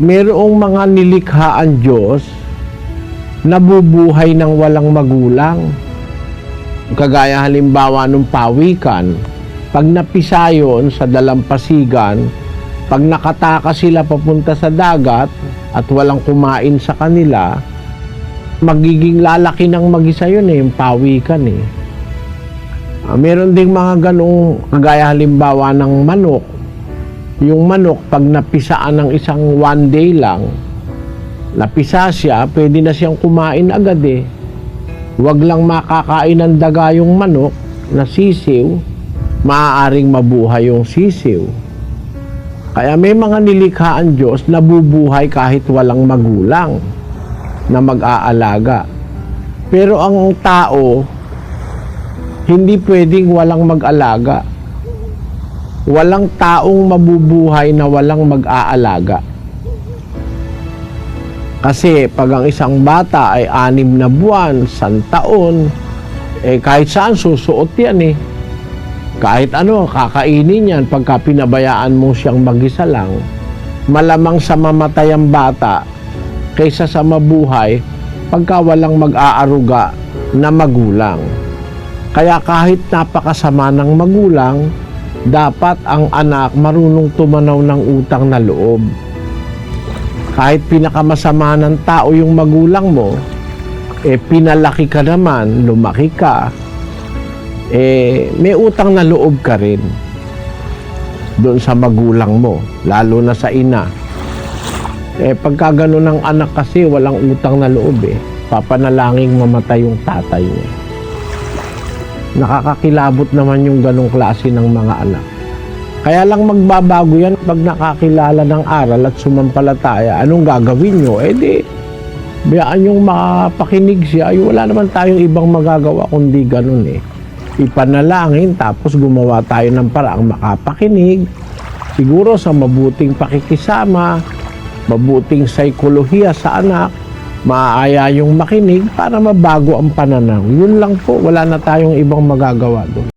merong mga nilikha ang Diyos nabubuhay ng walang magulang. Kagaya halimbawa nung pawikan, pag napisa yun sa dalampasigan, pag nakataka sila papunta sa dagat at walang kumain sa kanila, magiging lalaki ng mag-isa yun eh, yung pawikan eh. Ah, meron ding mga ganong kagaya halimbawa ng manok. Yung manok, pag napisaan ng isang one day lang, napisa siya, pwede na siyang kumain agad eh. Huwag lang makakain ng daga yung manok na sisiw, maaaring mabuhay yung sisiw. Kaya may mga nilikha ang Diyos na bubuhay kahit walang magulang na mag-aalaga. Pero ang tao, hindi pwedeng walang mag-alaga. Walang taong mabubuhay na walang mag-aalaga. Kasi pag ang isang bata ay anim na buwan, san taon, eh kahit saan susuot yan eh. Kahit ano, kakainin yan pagka pinabayaan mo siyang mag-isa lang. Malamang sa mamatay ang bata kaysa sa mabuhay pagka walang mag-aaruga na magulang. Kaya kahit napakasama ng magulang, dapat ang anak marunong tumanaw ng utang na loob. Kahit pinakamasama ng tao yung magulang mo, eh pinalaki ka naman, lumaki ka, eh may utang na loob ka rin doon sa magulang mo, lalo na sa ina. Eh pagka ganun ng anak kasi walang utang na loob eh. Papanalangin mamatay yung tatay niya. Nakakakilabot naman yung ganong klase ng mga anak. Kaya lang magbabago yan pag nakakilala ng aral at sumampalataya. Anong gagawin nyo? Eh di, biyaan yung makapakinig siya. Ay, wala naman tayong ibang magagawa kundi ganun eh. Ipanalangin tapos gumawa tayo ng paraang makapakinig. Siguro sa mabuting pakikisama, mabuting saikolohiya sa anak, maaaya yung makinig para mabago ang pananaw. Yun lang po, wala na tayong ibang magagawa doon.